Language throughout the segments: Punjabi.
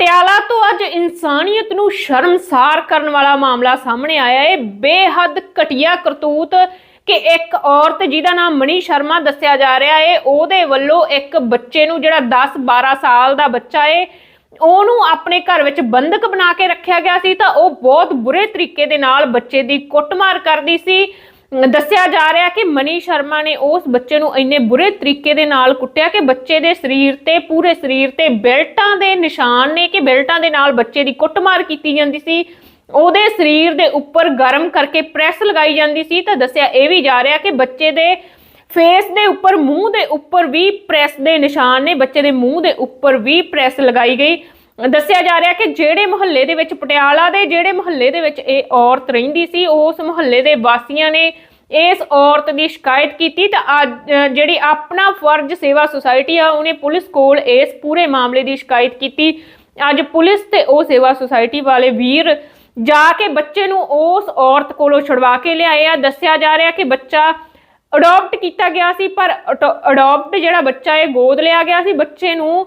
ਪਟਿਆਲਾ ਤੋਂ ਅੱਜ ਇਨਸਾਨੀਅਤ ਨੂੰ ਸ਼ਰਮਸਾਰ ਕਰਨ ਵਾਲਾ ਮਾਮਲਾ ਸਾਹਮਣੇ ਆਇਆ ਹੈ। ਬੇਹੱਦ ਘਟੀਆ ਕਰਤੂਤ ਕਿ ਇੱਕ ਔਰਤ ਜਿਹਦਾ ਨਾਮ ਮਨੀ ਸ਼ਰਮਾ ਦੱਸਿਆ ਜਾ ਰਿਹਾ ਹੈ, ਉਹਦੇ ਵੱਲੋਂ ਇੱਕ ਬੱਚੇ ਨੂੰ ਜਿਹੜਾ 10 12 ਸਾਲ ਦਾ ਬੱਚਾ ਹੈ, ਉਹਨੂੰ ਆਪਣੇ ਘਰ ਵਿੱਚ ਬੰਦਕ ਬਣਾ ਕੇ ਰੱਖਿਆ ਗਿਆ ਸੀ ਤਾਂ ਉਹ ਬਹੁਤ ਬੁਰੇ ਤਰੀਕੇ ਦੇ ਨਾਲ ਬੱਚੇ ਦੀ ਕੁੱਟਮਾਰ ਕਰਦੀ ਸੀ। ਦੱਸਿਆ ਜਾ ਰਿਹਾ ਕਿ ਮਨੀ ਸ਼ਰਮਾ ਨੇ ਉਸ ਬੱਚੇ ਨੂੰ ਇੰਨੇ ਬੁਰੇ ਤਰੀਕੇ ਦੇ ਨਾਲ ਕੁੱਟਿਆ ਕਿ ਬੱਚੇ ਦੇ ਸਰੀਰ ਤੇ, ਪੂਰੇ ਸਰੀਰ ਤੇ ਬੈਲਟਾਂ ਦੇ ਨਿਸ਼ਾਨ ਨੇ ਕਿ ਬੈਲਟਾਂ ਦੇ ਨਾਲ ਬੱਚੇ ਦੀ ਕੁੱਟਮਾਰ ਕੀਤੀ ਜਾਂਦੀ ਸੀ। ਉਹਦੇ ਸਰੀਰ ਦੇ ਉੱਪਰ ਗਰਮ ਕਰਕੇ ਪ੍ਰੈਸ ਲਗਾਈ ਜਾਂਦੀ ਸੀ ਤਾਂ ਦੱਸਿਆ ਇਹ ਵੀ ਜਾ ਰਿਹਾ ਕਿ ਬੱਚੇ ਦੇ ਫੇਸ ਦੇ ਉੱਪਰ, ਮੂੰਹ ਦੇ ਉੱਪਰ ਵੀ ਪ੍ਰੈਸ ਦੇ ਨਿਸ਼ਾਨ ਨੇ, ਬੱਚੇ ਦੇ ਮੂੰਹ ਦੇ ਉੱਪਰ ਵੀ ਪ੍ਰੈਸ ਲਗਾਈ ਗਈ। ਦੱਸਿਆ ਜਾ ਰਿਹਾ ਕਿ ਜਿਹੜੇ ਮੁਹੱਲੇ ਦੇ ਵਿੱਚ, ਪਟਿਆਲਾ ਦੇ ਜਿਹੜੇ ਮੁਹੱਲੇ ਦੇ ਵਿੱਚ ਇਹ ਔਰਤ ਰਹਿੰਦੀ ਸੀ, ਉਸ ਮੁਹੱਲੇ ਦੇ ਵਾਸੀਆਂ ਨੇ ਇਸ ਔਰਤ ਦੀ ਸ਼ਿਕਾਇਤ ਕੀਤੀ ਤਾਂ ਅੱਜ ਜਿਹੜੀ ਆਪਣਾ ਫਰਜ਼ ਸੇਵਾ ਸੁਸਾਇਟੀ ਆ, ਉਹਨੇ ਪੁਲਿਸ ਕੋਲ ਇਸ ਪੂਰੇ ਮਾਮਲੇ ਦੀ ਸ਼ਿਕਾਇਤ ਕੀਤੀ। ਅੱਜ ਪੁਲਿਸ ਤੇ ਉਹ ਸੇਵਾ ਸੁਸਾਇਟੀ ਵਾਲੇ ਵੀਰ ਜਾ ਕੇ ਬੱਚੇ ਨੂੰ ਉਸ ਔਰਤ ਕੋਲੋਂ ਛੁਡਵਾ ਕੇ ਲਿਆਏ ਆ। ਦੱਸਿਆ ਜਾ ਰਿਹਾ ਕਿ ਬੱਚਾ ਅਡਾਪਟ ਕੀਤਾ ਗਿਆ ਸੀ, ਪਰ ਅਡਾਪਟ ਜਿਹੜਾ ਬੱਚਾ ਹੈ ਗੋਦ ਲਿਆ ਗਿਆ ਸੀ, ਬੱਚੇ ਨੂੰ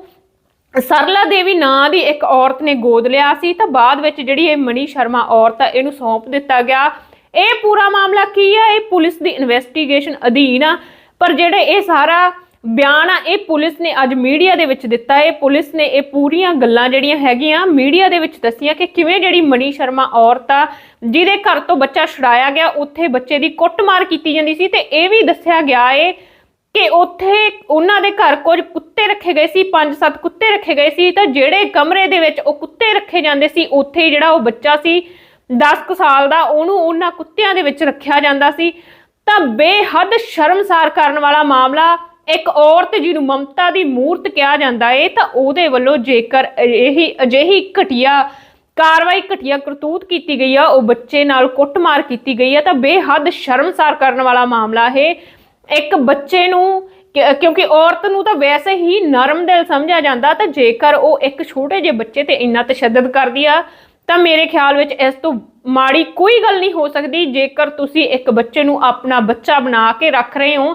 ਸਰਲਾ ਦੇਵੀ ਨਾਂ ਦੀ ਇੱਕ ਔਰਤ ਨੇ ਗੋਦ ਲਿਆ ਸੀ, ਤਾਂ ਬਾਅਦ ਵਿੱਚ ਜਿਹੜੀ ਇਹ ਮਨੀ ਸ਼ਰਮਾ ਔਰਤ ਆ, ਇਹਨੂੰ ਸੌਂਪ ਦਿੱਤਾ ਗਿਆ। ਇਹ ਪੂਰਾ ਮਾਮਲਾ ਕੀ ਆ? ਇਹ ਪੁਲਿਸ ਦੀ ਇਨਵੈਸਟੀਗੇਸ਼ਨ ਅਧੀਨ ਆ, ਪਰ ਜਿਹੜੇ ਇਹ ਸਾਰਾ ਬਿਆਨ ਆ, ਇਹ ਪੁਲਿਸ ਨੇ ਅੱਜ ਮੀਡੀਆ ਦੇ ਵਿੱਚ ਦਿੱਤਾ। ਹੈ ਪੁਲਿਸ ਨੇ ਇਹ ਪੂਰੀਆਂ ਗੱਲਾਂ ਜਿਹੜੀਆਂ ਹੈਗੀਆਂ, ਮੀਡੀਆ ਦੇ ਵਿੱਚ ਦੱਸੀਆਂ ਕਿ ਕਿਵੇਂ ਜਿਹੜੀ ਮਨੀ ਸ਼ਰਮਾ ਔਰਤ ਆ, ਜਿਹਦੇ ਘਰ ਤੋਂ ਬੱਚਾ ਛੁਡਾਇਆ ਗਿਆ, ਉੱਥੇ ਬੱਚੇ ਦੀ ਕੁੱਟਮਾਰ ਕੀਤੀ ਜਾਂਦੀ ਸੀ, ਤੇ ਇਹ ਵੀ ਦੱਸਿਆ ਗਿਆ ਏ ਕਿ ਉੱਥੇ ਉਹਨਾਂ ਦੇ ਘਰ ਕੁਝ ਕੁੱਤੇ ਰੱਖੇ ਗਏ ਸੀ, ਪੰਜ ਸੱਤ ਕੁੱਤੇ ਰੱਖੇ ਗਏ ਸੀ, ਤਾਂ ਜਿਹੜੇ ਕਮਰੇ ਦੇ ਵਿੱਚ ਉਹ ਕੁੱਤੇ ਰੱਖੇ ਜਾਂਦੇ ਸੀ, ਉੱਥੇ ਜਿਹੜਾ ਉਹ ਬੱਚਾ ਸੀ 10 ਕੁ ਸਾਲ ਦਾ, ਉਹਨੂੰ ਉਹਨਾਂ ਕੁੱਤਿਆਂ ਦੇ ਵਿੱਚ ਰੱਖਿਆ ਜਾਂਦਾ ਸੀ। ਤਾਂ ਬੇਹੱਦ ਸ਼ਰਮਸਾਰ ਕਰਨ ਵਾਲਾ ਮਾਮਲਾ, ਇੱਕ ਔਰਤ ਜਿਹਨੂੰ ਮਮਤਾ ਦੀ ਮੂਰਤ ਕਿਹਾ ਜਾਂਦਾ ਏ, ਤਾਂ ਉਹਦੇ ਵੱਲੋਂ ਜੇਕਰ ਇਹੀ ਅਜਿਹੀ ਘਟੀਆ, ਕਾਰਵਾਈ ਘਟੀਆ ਕਰਤੂਤ ਕੀਤੀ ਗਈ ਆ, ਉਹ ਬੱਚੇ ਨਾਲ ਕੁੱਟਮਾਰ ਕੀਤੀ ਗਈ ਆ, ਤਾਂ ਬੇਹੱਦ ਸ਼ਰਮਸਾਰ ਕਰਨ ਵਾਲਾ ਮਾਮਲਾ ਇਹ। ਇੱਕ ਬੱਚੇ ਨੂੰ ਕਿਉਂਕਿ ਔਰਤ ਨੂੰ ਤਾਂ ਵੈਸੇ ਹੀ ਨਰਮ ਦਿਲ ਸਮਝਿਆ ਜਾਂਦਾ, ਤਾਂ ਜੇਕਰ ਉਹ ਇੱਕ ਛੋਟੇ ਜਿਹੇ ਬੱਚੇ ਤੇ ਇੰਨਾ ਤਸ਼ੱਦਦ ਕਰਦੀ ਆ, ਤਾਂ ਮੇਰੇ ਖਿਆਲ ਵਿੱਚ ਇਸ ਤੋਂ ਮਾੜੀ ਕੋਈ ਗੱਲ ਨਹੀਂ ਹੋ ਸਕਦੀ। ਜੇਕਰ ਤੁਸੀਂ ਇੱਕ ਬੱਚੇ ਨੂੰ ਆਪਣਾ ਬੱਚਾ ਬਣਾ ਕੇ ਰੱਖ ਰਹੇ ਹੋ,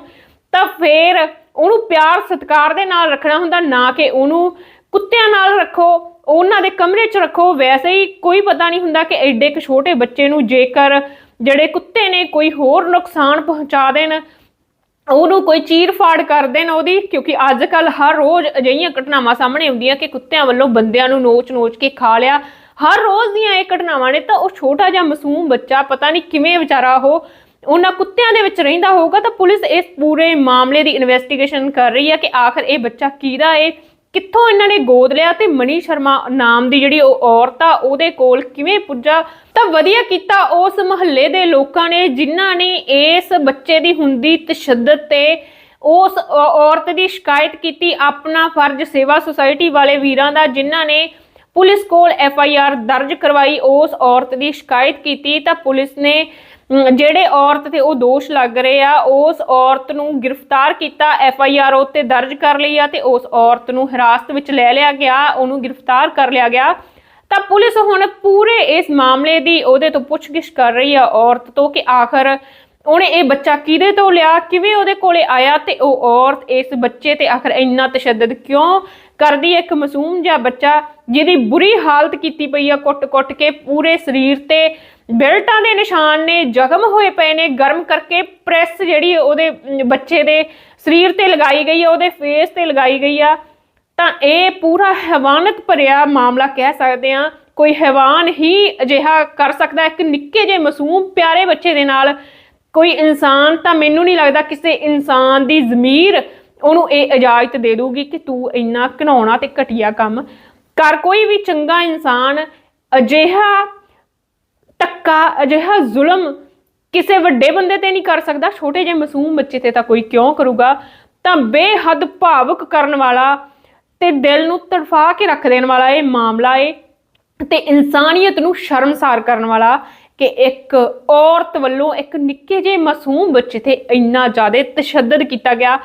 ਤਾਂ ਫੇਰ ਉਹਨੂੰ ਪਿਆਰ ਸਤਿਕਾਰ ਦੇ ਨਾਲ ਰੱਖਣਾ ਹੁੰਦਾ, ਨਾ ਕਿ ਉਹਨੂੰ ਕੁੱਤਿਆਂ ਨਾਲ ਰੱਖੋ, ਉਹਨਾਂ ਦੇ ਕਮਰੇ 'ਚ ਰੱਖੋ। ਵੈਸੇ ਹੀ ਕੋਈ ਪਤਾ ਨਹੀਂ ਹੁੰਦਾ ਕਿ ਐਡੇ ਇੱਕ ਛੋਟੇ ਬੱਚੇ ਨੂੰ ਜੇਕਰ ਜਿਹੜੇ ਕੁੱਤੇ ਨੇ ਕੋਈ ਹੋਰ ਨੁਕਸਾਨ ਪਹੁੰਚਾ ਦੇਣ ਉਹਨੂੰ ਕੋਈ ਚੀਰ ਫਾੜ ਕਰ ਦੇਣ ਉਹਦੀ, ਕਿਉਂਕਿ ਅੱਜ ਕੱਲ ਹਰ ਰੋਜ਼ ਅਜਿਹੀਆਂ ਘਟਨਾਵਾਂ ਸਾਹਮਣੇ ਆਉਂਦੀਆਂ ਕਿ ਕੁੱਤਿਆਂ ਵੱਲੋਂ ਬੰਦਿਆਂ ਨੂੰ ਨੋਚ-ਨੋਚ ਕੇ ਖਾ ਲਿਆ। ਹਰ ਰੋਜ਼ ਦੀਆਂ ਇਹ ਘਟਨਾਵਾਂ ਨੇ ਤਾਂ ਉਹ ਛੋਟਾ ਜਿਹਾ ਮਾਸੂਮ ਬੱਚਾ, ਪਤਾ ਨਹੀਂ ਕਿਵੇਂ ਵਿਚਾਰਾ ਉਹ, ਉਹਨਾਂ ਕੁੱਤਿਆਂ ਦੇ ਵਿੱਚ ਰਹਿੰਦਾ ਹੋਊਗਾ ਤਾਂ ਪੁਲਿਸ ਇਸ ਪੂਰੇ ਮਾਮਲੇ ਦੀ ਇਨਵੈਸਟੀਗੇਸ਼ਨ ਕਰ ਰਹੀ ਹੈ ਕਿ ਆਖਰ ਇਹ ਬੱਚਾ ਕਿਹਦਾ ਏ। ਕਿੱਥੋਂ ਇਹਨਾਂ ਨੇ ਗੋਦ ਲਿਆ ਤੇ ਮਨੀ ਸ਼ਰਮਾ ਨਾਮ ਦੀ ਜਿਹੜੀ ਉਹ ਔਰਤ ਆ, ਉਹਦੇ ਕੋਲ ਕਿਵੇਂ ਪੁੱਜਾ? ਤਾਂ ਵਧੀਆ ਕੀਤਾ ਉਸ ਮਹੱਲੇ ਦੇ ਲੋਕਾਂ ਨੇ ਜਿਨ੍ਹਾਂ ਨੇ ਇਸ ਬੱਚੇ ਦੀ ਹੁੰਦੀ ਤਸ਼ੱਦਦ ਤੇ ਉਸ ਔਰਤ ਦੀ ਸ਼ਿਕਾਇਤ ਕੀਤੀ ਆਪਣਾ ਫਰਜ਼ ਸੇਵਾ ਸੁਸਾਇਟੀ ਵਾਲੇ ਵੀਰਾਂ ਦਾ, ਜਿਨ੍ਹਾਂ ਨੇ ਪੁਲਿਸ ਕੋਲ ਐਫ ਆਈ ਆਰ ਦਰਜ ਕਰਵਾਈ, ਉਸ ਔਰਤ ਦੀ ਸ਼ਿਕਾਇਤ ਕੀਤੀ ਤਾਂ ਪੁਲਿਸ ਨੇ ਜਿਹੜੇ ਔਰਤ ਤੇ ਉਹ ਦੋਸ਼ ਲੱਗ ਰਹੇ ਆ, ਉਸ ਔਰਤ ਨੂੰ ਗ੍ਰਿਫਤਾਰ ਕੀਤਾ ਐਫ ਆਈ ਆਰ ਉੱਤੇ ਦਰਜ ਕਰ ਲਈ ਆ ਤੇ ਉਸ ਔਰਤ ਨੂੰ ਹਿਰਾਸਤ ਵਿੱਚ ਲੈ ਲਿਆ ਗਿਆ, ਉਹਨੂੰ ਗ੍ਰਿਫਤਾਰ ਕਰ ਲਿਆ ਗਿਆ। ਤਾਂ ਪੁਲਿਸ ਹੁਣ ਪੂਰੇ ਇਸ ਮਾਮਲੇ ਦੀ ਉਹਦੇ ਤੋਂ ਪੁੱਛਗਿੱਛ ਕਰ ਰਹੀ ਆ ਔਰਤ ਤੋਂ ਕਿ ਆਖਰ ਉਹਨੇ ਇਹ ਬੱਚਾ ਕਿਹਦੇ ਤੋਂ ਲਿਆ, ਕਿਵੇਂ ਉਹਦੇ ਕੋਲੇ ਆਇਆ ਤੇ ਉਹ ਔਰਤ ਇਸ ਬੱਚੇ ਤੇ ਆਖਰ ਇੰਨਾ ਤਸ਼ੱਦਦ ਕਿਉਂ ਕਰਦੀ ਇੱਕ ਮਾਸੂਮ ਜਿਹਾ ਬੱਚਾ ਜਿਹਦੀ ਬੁਰੀ ਹਾਲਤ ਕੀਤੀ ਪਈ ਆ ਕੁੱਟ-ਕੁੱਟ ਕੇ, ਪੂਰੇ ਸਰੀਰ ਤੇ ਬੈਲਟਾਂ ਦੇ ਨਿਸ਼ਾਨ ਨੇ, ਜ਼ਖਮ ਹੋਏ ਪਏ ਨੇ, ਗਰਮ ਕਰਕੇ ਪ੍ਰੈਸ ਜਿਹੜੀ ਉਹਦੇ ਬੱਚੇ ਦੇ ਸਰੀਰ ਤੇ ਲਗਾਈ ਗਈ ਆ, ਉਹਦੇ ਫੇਸ ਤੇ ਲਗਾਈ ਗਈ ਆ। ਤਾਂ ਇਹ ਪੂਰਾ ਹੈਵਾਨਤ ਭਰਿਆ ਮਾਮਲਾ ਕਹਿ ਸਕਦੇ ਆ ਕੋਈ ਹੈਵਾਨ ਹੀ ਅਜਿਹਾ ਕਰ ਸਕਦਾ ਇੱਕ ਨਿੱਕੇ ਜਿਹੇ ਮਾਸੂਮ ਪਿਆਰੇ ਬੱਚੇ ਦੇ ਨਾਲ ਕੋਈ ਇਨਸਾਨ ਤਾਂ ਮੈਨੂੰ ਨਹੀਂ ਲੱਗਦਾ ਕਿਸੇ ਇਨਸਾਨ ਦੀ ਜ਼ਮੀਰ ਉਹਨੂੰ ਇਹ ਇਜਾਜ਼ਤ ਦੇ ਦੂਗੀ ਕਿ ਤੂੰ ਇੰਨਾ ਘਿਨਾਉਣਾ ਤੇ ਘਟੀਆ ਕੰਮ ਕਰ। ਕੋਈ ਵੀ ਚੰਗਾ ਇਨਸਾਨ ਅਜਿਹਾ ਧੱਕਾ, ਅਜਿਹਾ ਜ਼ੁਲਮ ਕਿਸੇ ਵੱਡੇ ਬੰਦੇ ਤੇ ਨਹੀਂ ਕਰ ਸਕਦਾ। ਛੋਟੇ ਜਿਹੇ ਮਾਸੂਮ ਬੱਚੇ ਤੇ ਤਾਂ ਕੋਈ ਕਿਉਂ ਕਰੂਗਾ? ਤਾਂ ਬੇਹੱਦ ਭਾਵੁਕ ਕਰਨ ਵਾਲਾ ਤੇ ਦਿਲ ਨੂੰ ਤੜਫਾ ਕੇ ਰੱਖ ਦੇਣ ਵਾਲਾ ਇਹ ਮਾਮਲਾ ਏ ਤੇ ਇਨਸਾਨੀਅਤ ਨੂੰ ਸ਼ਰਮਸਾਰ ਕਰਨ ਵਾਲਾ ਕਿ ਇੱਕ ਔਰਤ ਵੱਲੋਂ ਇੱਕ ਨਿੱਕੇ ਜਿਹੇ ਮਾਸੂਮ ਬੱਚੇ ਤੇ ਇੰਨਾ ਜ਼ਿਆਦਾ ਤਸ਼ੱਦਦ ਕੀਤਾ ਗਿਆ।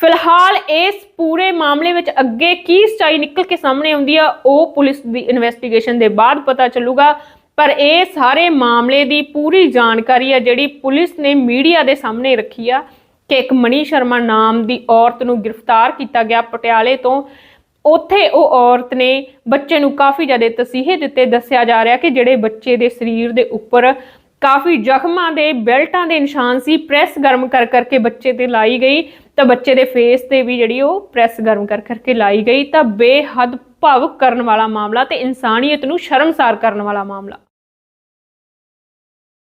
ਫਿਲਹਾਲ ਇਸ ਪੂਰੇ ਮਾਮਲੇ ਵਿੱਚ ਅੱਗੇ ਕੀ ਸਚਾਈ ਨਿਕਲ ਕੇ ਸਾਹਮਣੇ ਆਉਂਦੀ ਆ, ਉਹ ਪੁਲਿਸ ਦੀ ਇਨਵੈਸਟੀਗੇਸ਼ਨ ਦੇ ਬਾਅਦ ਪਤਾ ਚੱਲੂਗਾ। ਪਰ ਇਹ ਸਾਰੇ ਮਾਮਲੇ ਦੀ ਪੂਰੀ ਜਾਣਕਾਰੀ ਆ ਜਿਹੜੀ ਪੁਲਿਸ ਨੇ ਮੀਡੀਆ ਦੇ ਸਾਹਮਣੇ ਰੱਖੀ ਆ ਕਿ ਇੱਕ ਮਨੀ ਸ਼ਰਮਾ ਨਾਮ ਦੀ ਔਰਤ ਨੂੰ ਗ੍ਰਿਫਤਾਰ ਕੀਤਾ ਗਿਆ ਪਟਿਆਲੇ ਤੋਂ। ਉੱਥੇ ਉਹ ਔਰਤ ਨੇ ਬੱਚੇ ਨੂੰ ਕਾਫੀ ਜ਼ਿਆਦਾ ਤਸੀਹੇ ਦਿੱਤੇ, ਦੱਸਿਆ ਜਾ ਰਿਹਾ ਕਿ ਜਿਹੜੇ ਬੱਚੇ ਦੇ ਸਰੀਰ ਦੇ ਉੱਪਰ ਕਾਫੀ ਜ਼ਖਮਾਂ ਦੇ ਬੈਲਟਾਂ ਦੇ ਨਿਸ਼ਾਨ ਸੀ, ਪ੍ਰੈਸ ਗਰਮ ਕਰ ਕਰਕੇ ਬੱਚੇ ਤੇ ਲਾਈ ਗਈ, ਤਾਂ ਬੱਚੇ ਦੇ ਫੇਸ ਤੇ ਵੀ ਜਿਹੜੀ ਉਹ ਪ੍ਰੈਸ ਗਰਮ ਕਰ ਕਰਕੇ ਲਾਈ ਗਈ, ਤਾਂ ਬੇਹੱਦ ਭਾਵੁਕ ਕਰਨ ਵਾਲਾ ਮਾਮਲਾ ਤੇ ਇਨਸਾਨੀਅਤ ਨੂੰ ਸ਼ਰਮਸਾਰ ਕਰਨ ਵਾਲਾ ਮਾਮਲਾ।